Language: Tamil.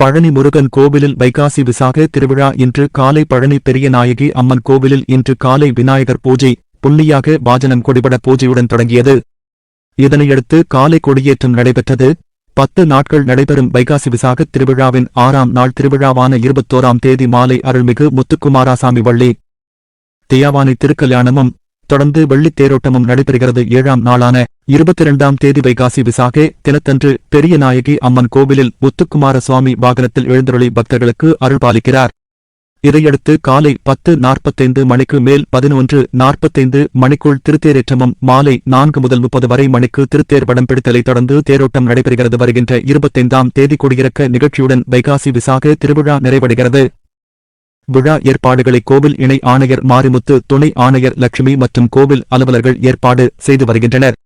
பழனி முருகன் கோவிலில் வைகாசி விசாக திருவிழா இன்று காலை பழனி பெரியநாயகி அம்மன் கோவிலில் இன்று காலை விநாயகர் பூஜை புள்ளியாக வாஜனம் கொடிபட பூஜையுடன் தொடங்கியது. இதனையடுத்து காலை கொடியேற்றம் நடைபெற்றது. பத்து நாட்கள் நடைபெறும் வைகாசி விசாக திருவிழாவின் ஆறாம் நாள் திருவிழாவான இருபத்தோராம் தேதி மாலை அருள்மிகு முத்துக்குமாராசாமி வள்ளி. தியாவானி திருக்கல்யாணமும் தொடர்ந்து வெள்ளித்தேரோட்டமும் நடைபெறுகிறது. ஏழாம் நாளான இருபத்தி இரண்டாம் தேதி வைகாசி விசாகே தினத்தன்று பெரிய நாயகி அம்மன் கோவிலில் முத்துக்குமார சுவாமி வாகனத்தில் எழுந்தருளி பக்தர்களுக்கு அருள்பாலிக்கிறார் இதையடுத்து காலை பத்து நாற்பத்தைந்து மணிக்கு மேல் பதினொன்று நாற்பத்தைந்து மணிக்குள் திருத்தேரேற்றமும் மாலை நான்கு முதல் முப்பது வரை மணிக்கு திருத்தேர் படம் பிடித்தலை தொடர்ந்து தேரோட்டம் நடைபெறுகிறது. வருகின்ற இருபத்தைந்தாம் தேதி குடியிறக்க நிகழ்ச்சியுடன் வைகாசி விசாக திருவிழா நிறைவடைகிறது. விழா ஏற்பாடுகளை கோவில் இணை ஆணையர் மாரிமுத்து துணை ஆணையர் லட்சுமி மற்றும் கோவில் அலுவலர்கள் ஏற்பாடு செய்து வருகின்றனர்.